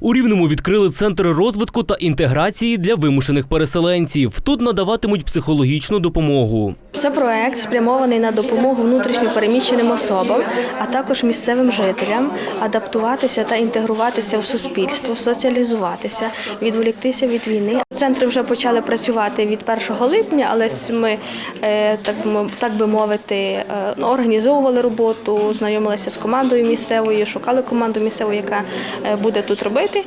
У Рівному відкрили центр розвитку та інтеграції для вимушених переселенців. Тут надаватимуть психологічну допомогу. Це проект спрямований на допомогу внутрішньо переміщеним особам, а також місцевим жителям адаптуватися та інтегруватися в суспільство, соціалізуватися, відволіктися від війни. Центри вже почали працювати від 1 липня, але ми е, так би мовити е, ну, організовували роботу, знайомилися з командою місцевою, шукали команду місцеву, яка е, буде тут робити.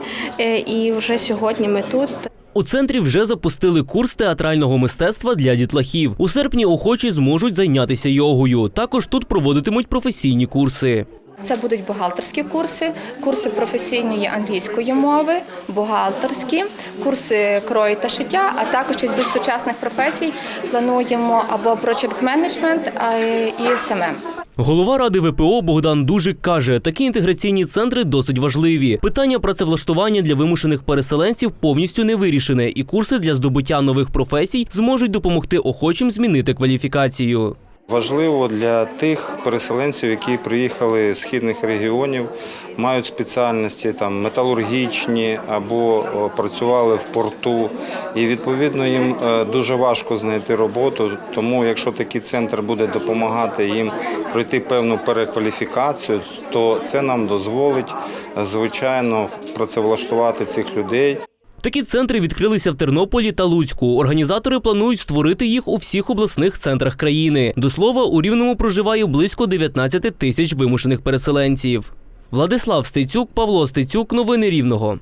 І вже сьогодні ми тут. У центрі вже запустили курс театрального мистецтва для дітлахів. У серпні охочі зможуть зайнятися йогою. Також тут проводитимуть професійні курси. Це будуть бухгалтерські курси, курси професійної англійської мови, бухгалтерські, курси крою та шиття, а також із більш сучасних професій плануємо або project management, і SMM. Голова ради ВПО Богдан Дужик каже, такі інтеграційні центри досить важливі. Питання працевлаштування для вимушених переселенців повністю не вирішене, і курси для здобуття нових професій зможуть допомогти охочим змінити кваліфікацію. Важливо для тих переселенців, які приїхали з східних регіонів, мають спеціальності там металургічні або працювали в порту. І відповідно їм е, дуже важко знайти роботу. Тому, якщо такий центр буде допомагати їм пройти певну перекваліфікацію, то це нам дозволить е, звичайно працевлаштувати цих людей. Такі центри відкрилися в Тернополі та Луцьку. Організатори планують створити їх у всіх обласних центрах країни. До слова, у Рівному проживає близько 19 тисяч вимушених переселенців. Владислав Стецюк, Павло Стецюк. Новини Рівного.